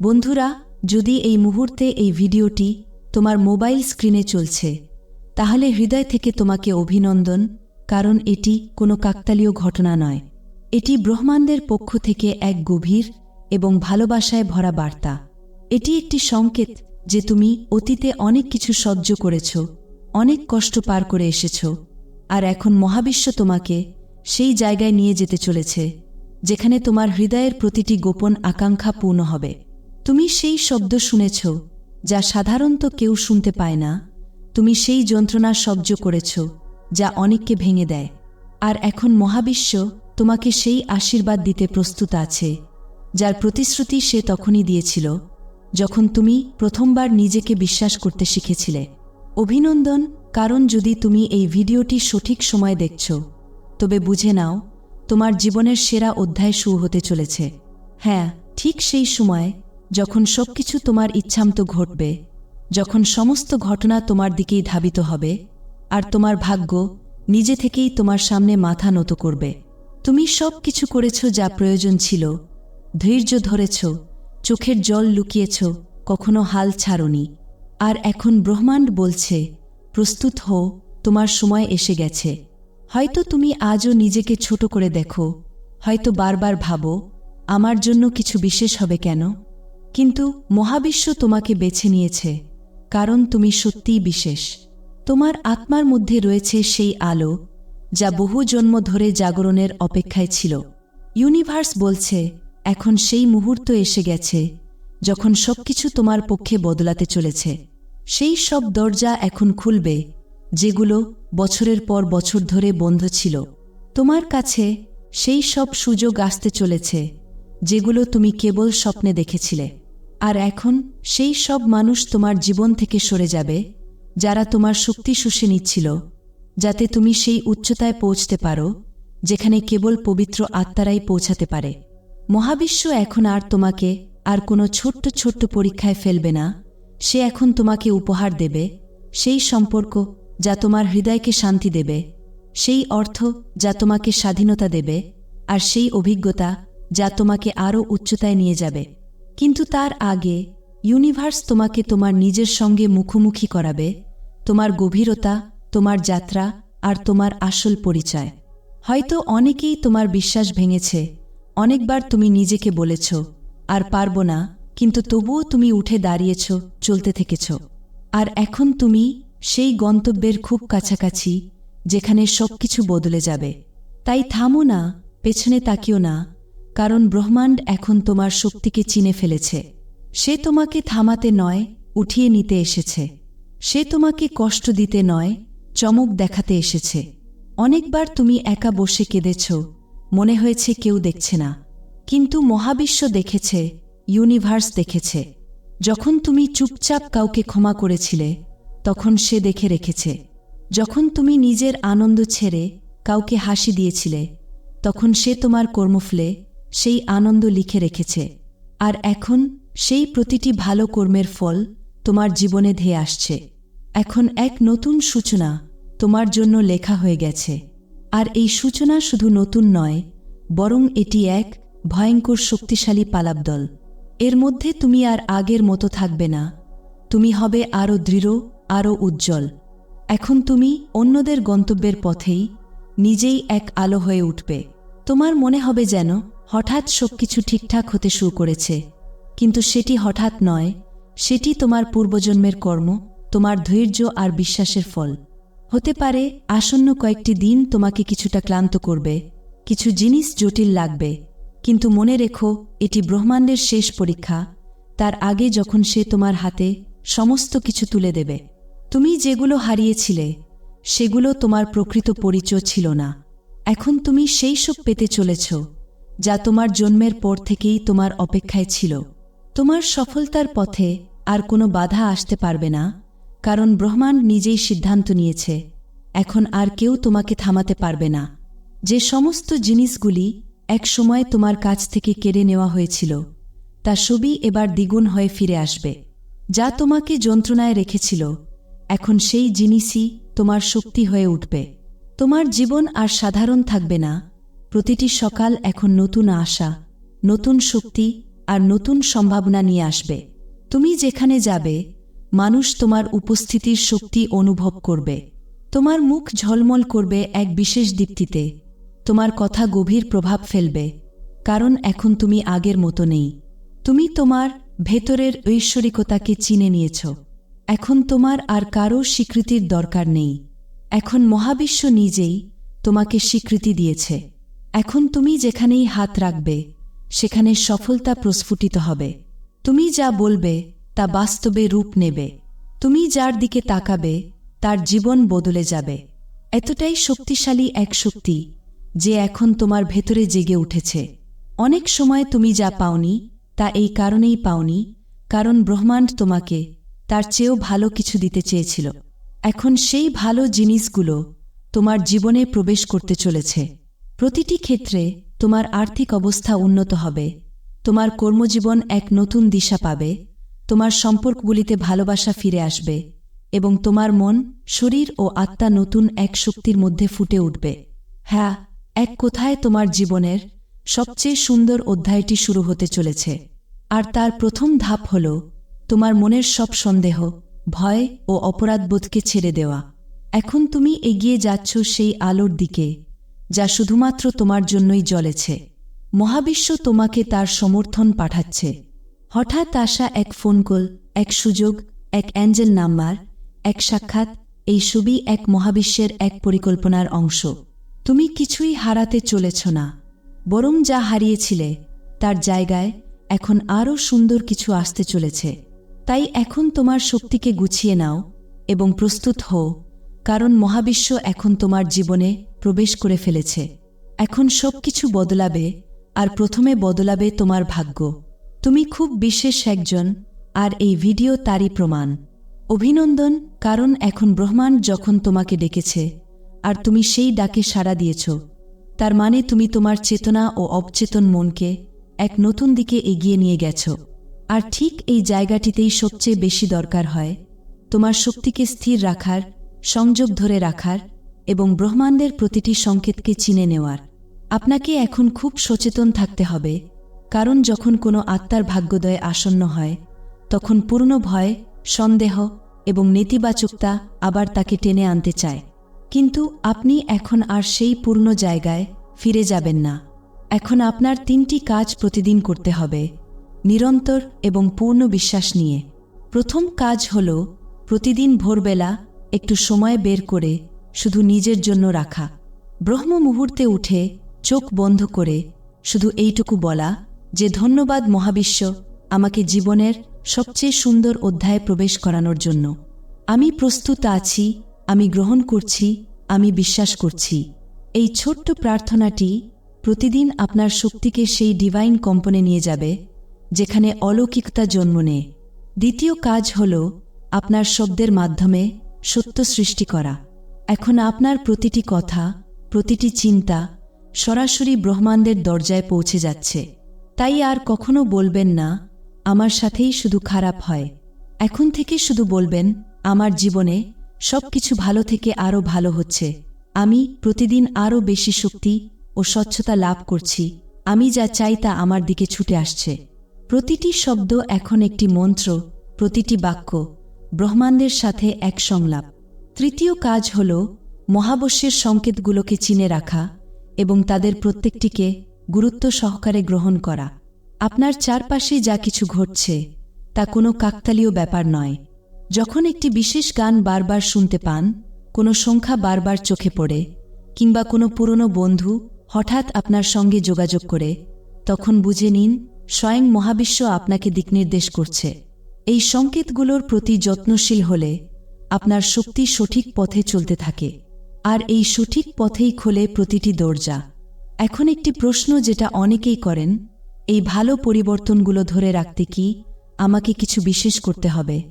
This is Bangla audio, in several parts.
বন্ধুরা, যদি এই মুহূর্তে এই ভিডিওটি তোমার মোবাইল স্ক্রিনে চলছে, তাহলে হৃদয় থেকে তোমাকে অভিনন্দন, কারণ এটি কোনো কাকতালীয় ঘটনা নয়। এটি ব্রহ্মাণ্ডের পক্ষ থেকে এক গভীর এবং ভালোবাসায় ভরা বার্তা। এটি একটি সংকেত যে তুমি অতীতে অনেক কিছু সহ্য করেছ, অনেক কষ্ট পার করে এসেছ, আর এখন মহাবিশ্ব তোমাকে সেই জায়গায় নিয়ে যেতে চলেছে, যেখানে তোমার হৃদয়ের প্রতিটি গোপন আকাঙ্ক্ষা পূর্ণ হবে। তুমি সেই শব্দ শুনেছ, যা সাধারণত কেউ শুনতে পায় না। তুমি সেই যন্ত্রণা সহ্য করেছ, যা অনেককে ভেঙে দেয়। আর এখন মহাবিশ্ব তোমাকে সেই আশীর্বাদ দিতে প্রস্তুত আছে, যার প্রতিশ্রুতি সে তখনই দিয়েছিল, যখন তুমি প্রথমবার নিজেকে বিশ্বাস করতে শিখেছিলে। অভিনন্দন, কারণ যদি তুমি এই ভিডিওটি সঠিক সময় দেখছ, তবে বুঝে নাও, তোমার জীবনের সেরা অধ্যায় শুরু হতে চলেছে। হ্যাঁ ঠিক সেই সময় যখন সবকিছু তোমার ইচ্ছামতো ঘটবে, যখন সমস্ত ঘটনা তোমার দিকেই ধাবিত হবে, আর তোমার ভাগ্য নিজে থেকেই তোমার সামনে মাথা নত করবে। তুমি সব কিছু করেছ যা প্রয়োজন ছিল, ধৈর্য ধরেছ, চোখের জল লুকিয়েছ, কখনো হাল ছাড়নি। আর এখন ব্রহ্মাণ্ড বলছে, প্রস্তুত হও, তোমার সময় এসে গেছে। হয়তো তুমি আজও নিজেকে ছোট করে দেখো, হয়তো বারবার ভাবো, আমার জন্য কিছু বিশেষ হবে কেন? কিন্তু মহাবিশ্ব তোমাকে বেছে নিয়েছে, কারণ তুমি সত্যিই বিশেষ। তোমার আত্মার মধ্যে রয়েছে সেই আলো, যা বহু জন্ম ধরে জাগরণের অপেক্ষায় ছিল। ইউনিভার্স বলছে, এখন সেই মুহূর্ত এসে গেছে, যখন সবকিছু তোমার পক্ষে বদলাতে চলেছে। সেই সব দরজা এখন খুলবে, যেগুলো বছরের পর বছর ধরে বন্ধ ছিল। তোমার কাছে সেই সব সুযোগ আসতে চলেছে যেগুলো তুমি কেবল স্বপ্নে দেখেছিলে। আর এখন সেই সব মানুষ তোমার জীবন থেকে সরে যাবে, যারা তোমার শক্তি শুষে নিচ্ছিল, যাতে তুমি সেই উচ্চতায় পৌঁছতে পারো, যেখানে কেবল পবিত্র আত্মারাই পৌঁছাতে পারে। মহাবিশ্ব এখন আর তোমাকে আর কোনো ছোট্ট ছোট্ট পরীক্ষায় ফেলবে না। সে এখন তোমাকে উপহার দেবে, সেই সম্পর্ক যা তোমার হৃদয়কে শান্তি দেবে, সেই অর্থ যা তোমাকে স্বাধীনতা দেবে, আর সেই অভিজ্ঞতা যা তোমাকে আরও উচ্চতায় নিয়ে যাবে। কিন্তু তার আগে ইউনিভার্স তোমাকে তোমার নিজের সঙ্গে মুখোমুখি করাবে, তোমার গভীরতা, তোমার যাত্রা আর তোমার আসল পরিচয়। হয়তো অনেকেই তোমার বিশ্বাস ভেঙেছে, অনেকবার তুমি নিজেকে বলেছ, আর পারব না, কিন্তু তবুও তুমি উঠে দাঁড়িয়েছ, চলতে থেকেছ। আর এখন তুমি সেই গন্তব্যের খুব কাছাকাছি, যেখানে সবকিছু বদলে যাবে। তাই থামো না, পেছনে তাকিও না কারণ ব্রহ্মাণ্ড এখন তোমার শক্তিকে চিনে ফেলেছে। সে তোমাকে থামাতে নয়, উঠিয়ে নিতে এসেছে। সে তোমাকে কষ্ট দিতে নয়, চমক দেখাতে এসেছে। অনেকবার তুমি একা বসে কেঁদেছ, মনে হয়েছে কেউ দেখছে না। কিন্তু মহাবিশ্ব দেখেছে ইউনিভার্স দেখেছে। যখন তুমি চুপচাপ কাউকে ক্ষমা করেছিলে, তখন সে দেখে রেখেছে। যখন তুমি নিজের আনন্দ ছেড়ে কাউকে হাসি দিয়েছিলে, তখন সে তোমার কর্মফলে সেই আনন্দ লিখে রেখেছে। আর এখন সেই প্রতিটি ভালো কর্মের ফল তোমার জীবনে ধেয়ে আসছে। এখন এক নতুন সূচনা তোমার জন্য লেখা হয়ে গেছে। আর এই সূচনা শুধু নতুন নয়, বরং এটি এক ভয়ঙ্কর শক্তিশালী পালাবদল। এর মধ্যে তুমি আর আগের মতো থাকবে না। তুমি হবে আরও দৃঢ়, আরও উজ্জ্বল। এখন তুমি অন্যদের গন্তব্যের পথেই নিজেই এক আলো হয়ে উঠবে। তোমার মনে হবে যেন হঠাৎ সবকিছু ঠিকঠাক হতে শুরু করেছে। কিন্তু সেটি হঠাৎ নয়, সেটি তোমার পূর্বজন্মের কর্ম, তোমার ধৈর্য আর বিশ্বাসের ফল। হতে পারে, আসন্ন কয়েকটি দিন তোমাকে কিছুটা ক্লান্ত করবে, কিছু জিনিস জটিল লাগবে, কিন্তু মনে রেখো, এটি ব্রহ্মাণ্ডের শেষ পরীক্ষা, তার আগে যখন সে তোমার হাতে সমস্ত কিছু তুলে দেবে। তুমি যেগুলো হারিয়েছিলে, সেগুলো তোমার প্রকৃত পরিচয় ছিল না। এখন তুমি সেই সব পেতে চলেছ। যা তোমার জন্মের পর থেকেই তোমার অপেক্ষায় ছিল। তোমার সফলতার পথে আর কোনো বাধা আসতে পারবে না, কারণ ব্রহ্মাণ্ড নিজেই সিদ্ধান্ত নিয়েছে, এখন আর কেউ তোমাকে থামাতে পারবে না। যে সমস্ত জিনিসগুলি একসময় তোমার কাছ থেকে কেড়ে নেওয়া হয়েছিল, তা সবই এবার দ্বিগুণ হয়ে ফিরে আসবে। যা তোমাকে যন্ত্রণায় রেখেছিল, এখন সেই জিনিসই তোমার শক্তি হয়ে উঠবে। তোমার জীবন আর সাধারণ থাকবে না প্রতিটি সকাল এখন নতুন আশা, নতুন শক্তি আর নতুন সম্ভাবনা নিয়ে আসবে। তুমি যেখানে যাবে, মানুষ তোমার উপস্থিতির শক্তি অনুভব করবে। তোমার মুখ ঝলমল করবে এক বিশেষ দীপ্তিতে। তোমার কথা গভীর প্রভাব ফেলবে, কারণ এখন তুমি আগের মতো নেই। তুমি তোমার ভেতরের ঐশ্বরিকতাকে চিনে নিয়েছ। এখন তোমার আর কারও স্বীকৃতির দরকার নেই। এখন মহাবিশ্ব নিজেই তোমাকে স্বীকৃতি দিয়েছে। এখন তুমি যেখানেই হাত রাখবে, সেখানে সফলতা প্রস্ফুটিত হবে। তুমি যা বলবে, তা বাস্তবে রূপ নেবে। তুমি যার দিকে তাকাবে, তার জীবন বদলে যাবে। এতটাই শক্তিশালী এক শক্তি, যে এখন তোমার ভেতরে জেগে উঠেছে। অনেক সময় তুমি যা পাওনি, তা এই কারণেই পাওনি, কারণ ব্রহ্মাণ্ড তোমাকে তার চেয়েও ভালো কিছু দিতে চেয়েছিল। এখন সেই ভালো জিনিসগুলো তোমার জীবনে প্রবেশ করতে চলেছে। প্রতিটি ক্ষেত্রে তোমার আর্থিক অবস্থা উন্নত হবে। তোমার কর্মজীবন এক নতুন দিশা পাবে। তোমার সম্পর্কগুলিতে ভালোবাসা ফিরে আসবে এবং তোমার মন, শরীর ও আত্মা নতুন এক শক্তির মধ্যে ফুটে উঠবে। হ্যাঁ এক কোথায় তোমার জীবনের সবচেয়ে সুন্দর অধ্যায়টি শুরু হতে চলেছে। আর তার প্রথম ধাপ হল তোমার মনের সব সন্দেহ, ভয় ও অপরাধবোধকে ছেড়ে দেওয়া। এখন তুমি এগিয়ে যাচ্ছ সেই আলোর দিকে। যা শুধুমাত্র তোমার জন্যই জ্বলেছে। মহাবিশ্ব তোমাকে তার সমর্থন পাঠাচ্ছে। হঠাৎ আসা এক ফোন কল, এক সুযোগ, এক অ্যাঞ্জেল নাম্বার, এক সাক্ষাৎ, এই ছবি এক মহাবিশ্বের এক পরিকল্পনার অংশ। তুমি কিছুই হারাতে চলেছ না। বরং যা হারিয়েছিলে, তার জায়গায় এখন আরও সুন্দর কিছু আসতে চলেছে। তাই এখন তোমার শক্তিকে গুছিয়ে নাও এবং প্রস্তুত হও, কারণ মহাবিশ্ব এখন তোমার জীবনে প্রবেশ করে ফেলেছে। এখন সব কিছু বদলাবে, আর প্রথমে বদলাবে তোমার ভাগ্য। তুমি খুব বিশেষ একজন, আর এই ভিডিও তারই প্রমাণ। অভিনন্দন, কারণ এখন ব্রহ্মাণ্ড যখন তোমাকে ডেকেছে, আর তুমি সেই ডাকে সাড়া দিয়েছ। তার মানে তুমি তোমার চেতনা ও অবচেতন মনকে এক নতুন দিকে এগিয়ে নিয়ে গেছ। আর ঠিক এই জায়গাটিতেই সবচেয়ে বেশি দরকার হয়, তোমার শক্তিকে স্থির রাখার, সংযোগ ধরে রাখার এবং ব্রহ্মাণ্ডের প্রতিটি সংকেতকে চিনে নেওয়ার। আপনাকে এখন খুব সচেতন থাকতে হবে, কারণ যখন কোনো আত্মার ভাগ্যোদয় আসন্ন হয়, তখন পূর্ণ ভয়, সন্দেহ এবং নেতিবাচকতা আবার তাকে টেনে আনতে চায়। কিন্তু আপনি এখন আর সেই পূর্ণ জায়গায় ফিরে যাবেন না। এখন আপনার তিনটি কাজ প্রতিদিন করতে হবে, নিরন্তর এবং পূর্ণ বিশ্বাস নিয়ে। প্রথম কাজ হল, প্রতিদিন ভোরবেলা একটু সময় বের করে শুধু নিজের জন্য রাখা। ব্রহ্ম মুহূর্তে উঠে চোখ বন্ধ করে শুধু এইটুকু বলা যে ধন্যবাদ মহাবিশ্ব আমাকে জীবনের সবচেয়ে সুন্দর অধ্যায়ে প্রবেশ করানোর জন্য। আমি প্রস্তুত আছি, আমি গ্রহণ করছি, আমি বিশ্বাস করছি। এই ছোট্ট প্রার্থনাটি প্রতিদিন আপনার শক্তিকে সেই ডিভাইন কম্পনে নিয়ে যাবে, যেখানে অলৌকিকতা জন্ম নেয়। দ্বিতীয় কাজ হল আপনার শব্দের মাধ্যমে সত্য সৃষ্টি করা। এখন আপনার প্রতিটি কথা, প্রতিটি চিন্তা সরাসরি ব্রহ্মাণ্ডের দরজায় পৌঁছে যাচ্ছে। তাই আর কখনো বলবেন না, আমার সাথেই শুধু খারাপ হয়। এখন থেকে শুধু বলবেন, আমার জীবনে সব কিছু ভালো থেকে আরও ভালো হচ্ছে। আমি প্রতিদিন আরও বেশি শক্তি ও স্বচ্ছতা লাভ করছি। আমি যা চাই তা আমার দিকে ছুটে আসছে। প্রতিটি শব্দ এখন একটি মন্ত্র, প্রতিটি বাক্য ব্রহ্মাণ্ডের সাথে এক সংলাপ। তৃতীয় কাজ হল মহাবশ্যের সংকেতগুলোকে চিনে রাখা এবং তাদের প্রত্যেকটিকে গুরুত্ব সহকারে গ্রহণ করা। আপনার চারপাশে যা কিছু ঘটছে, তা কোনো কাকতালীয় ব্যাপার নয়। যখন একটি বিশেষ গান বারবার শুনতে পান, কোনো সংখ্যা বারবার চোখে পড়ে, কিংবা কোনো পুরনো বন্ধু হঠাৎ আপনার সঙ্গে যোগাযোগ করে, তখন বুঝে নিন, স্বয়ং মহাবিশ্ব আপনাকে দিকনির্দেশ করছে। এই সংকেতগুলোর প্রতি যত্নশীল হলে আপনার শক্তি সঠিক পথে চলতে থাকে। আর এই সঠিক পথেই খোলে প্রতিটি দরজা। এখন একটি প্রশ্ন যেটা অনেকেই করেন এই ভালো পরিবর্তনগুলো ধরে রাখতে কি আমাকে কিছু বিশেষ করতে হবে?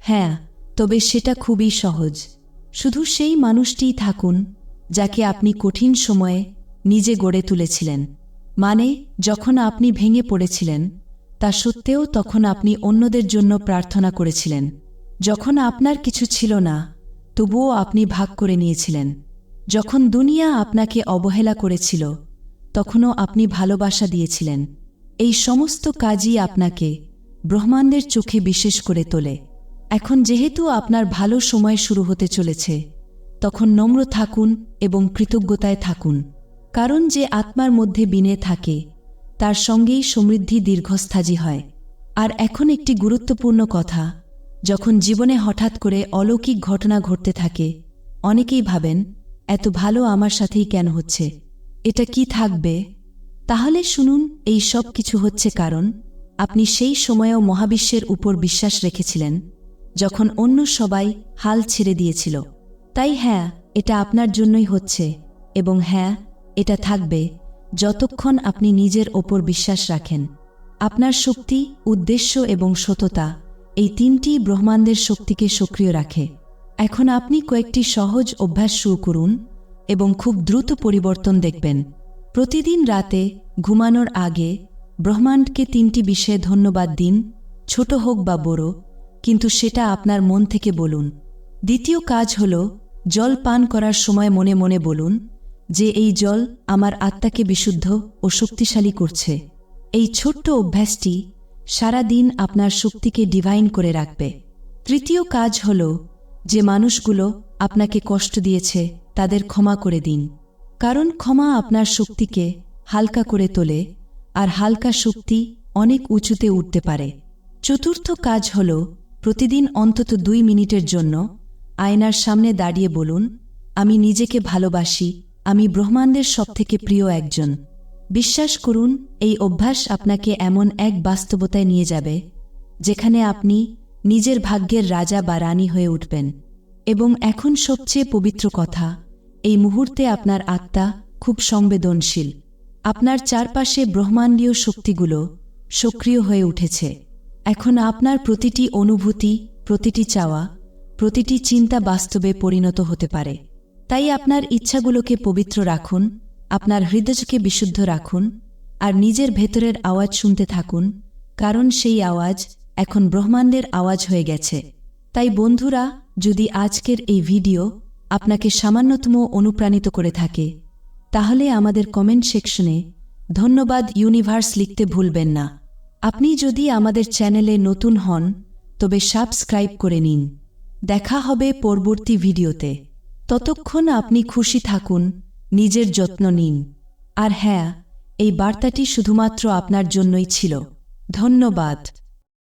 হ্যাঁ তবে সেটা খুবই সহজ। শুধু সেই মানুষটিই থাকুন যাকে আপনি কঠিন সময়ে নিজে গড়ে তুলেছিলেন। মানে যখন আপনি ভেঙে পড়েছিলেন তা সত্ত্বেও তখন আপনি অন্যদের জন্য প্রার্থনা করেছিলেন। যখন আপনার কিছু ছিল না, তবুও আপনি ভাগ করে নিয়েছিলেন। যখন দুনিয়া আপনাকে অবহেলা করেছিল, তখনও আপনি ভালোবাসা দিয়েছিলেন। এই সমস্ত কাজই আপনাকে ব্রহ্মাণ্ডের চোখে বিশেষ করে তোলে। এখন যেহেতু আপনার ভালো সময় শুরু হতে চলেছে, তখন নম্র থাকুন এবং কৃতজ্ঞতায় থাকুন। কারণ যে আত্মার মধ্যে বিনে থাকে, তার সঙ্গেই সমৃদ্ধি দীর্ঘস্থায়ী হয়। আর এখন একটি গুরুত্বপূর্ণ কথা যখন জীবনে হঠাৎ করে অলৌকিক ঘটনা ঘটতে থাকে, অনেকেই ভাবেন, এত ভালো আমার সাথেই কেন হচ্ছে? এটা কি থাকবে? তাহলে শুনুন, এই সব কিছু হচ্ছে কারণ, আপনি সেই সময়েও মহাবিশ্বের উপর বিশ্বাস রেখেছিলেন, যখন অন্য সবাই হাল ছেড়ে দিয়েছিল। তাই হ্যাঁ এটা আপনার জন্যই হচ্ছে, এবং হ্যাঁ এটা থাকবে, যতক্ষণ আপনি নিজের ওপর বিশ্বাস রাখেন। আপনার শক্তি, উদ্দেশ্য এবং সততা এই তিনটি ব্রহ্মাণ্ডের শক্তিকে সক্রিয় রাখে। এখন আপনি কয়েকটি সহজ অভ্যাস শুরু করুন এবং খুব দ্রুত পরিবর্তন দেখবেন। প্রতিদিন রাতে ঘুমানোর আগে ব্রহ্মাণ্ডকে তিনটি বিষয়ে ধন্যবাদ দিন, ছোট হোক বা বড়, কিন্তু সেটা আপনার মন থেকে বলুন। দ্বিতীয় কাজ হল, জল পান করার সময় মনে মনে বলুন যে এই জল আমার আত্মাকে বিশুদ্ধ ও শক্তিশালী করছে। এই ছোট্ট অভ্যাসটি সারা দিন আপনার শক্তিকে ডিভাইন করে রাখবে। তৃতীয় কাজ হল, যে মানুষগুলো আপনাকে কষ্ট দিয়েছে, তাদের ক্ষমা করে দিন। কারণ ক্ষমা আপনার শক্তিকে হালকা করে তোলে, আর হালকা শক্তি অনেক উঁচুতে উঠতে পারে। চতুর্থ কাজ হল, প্রতিদিন অন্তত দুই মিনিটের জন্য আয়নার সামনে দাঁড়িয়ে বলুন, আমি নিজেকে ভালোবাসি, আমি ব্রহ্মাণ্ডের সবথেকে প্রিয় একজন। বিশ্বাস করুন, এই অভ্যাস আপনাকে এমন এক বাস্তবতায় নিয়ে যাবে, যেখানে আপনি নিজের ভাগ্যের রাজা বা রানী হয়ে উঠবেন। এবং এখন সবচেয়ে পবিত্র কথা, এই মুহূর্তে আপনার আত্মা খুব সংবেদনশীল। আপনার চারপাশে ব্রহ্মাণ্ডীয় শক্তিগুলো সক্রিয় হয়ে উঠেছে। এখন আপনার প্রতিটি অনুভূতি, প্রতিটি চাওয়া, প্রতিটি চিন্তা বাস্তবে পরিণত হতে পারে। তাই আপনার ইচ্ছাগুলোকে পবিত্র রাখুন আপনার হৃদয়কে বিশুদ্ধ রাখুন আর নিজের ভেতরের আওয়াজ শুনতে থাকুন, কারণ সেই আওয়াজ এখন ব্রহ্মাণ্ডের আওয়াজ হয়ে গেছে। তাই বন্ধুরা, যদি আজকের এই ভিডিও আপনাকে সামান্যতম অনুপ্রাণিত করে থাকে, তাহলে আমাদের কমেন্ট সেকশনে ধন্যবাদ ইউনিভার্স লিখতে ভুলবেন না। আপনি যদি আমাদের চ্যানেলে নতুন হন, তবে সাবস্ক্রাইব করে নিন। দেখা হবে পরবর্তী ভিডিওতে। ততক্ষণ আপনি খুশি থাকুন নিজের যত্ন নিন। আর হ্যাঁ এই বার্তাটি শুধুমাত্র আপনার জন্যই ছিল। ধন্যবাদ।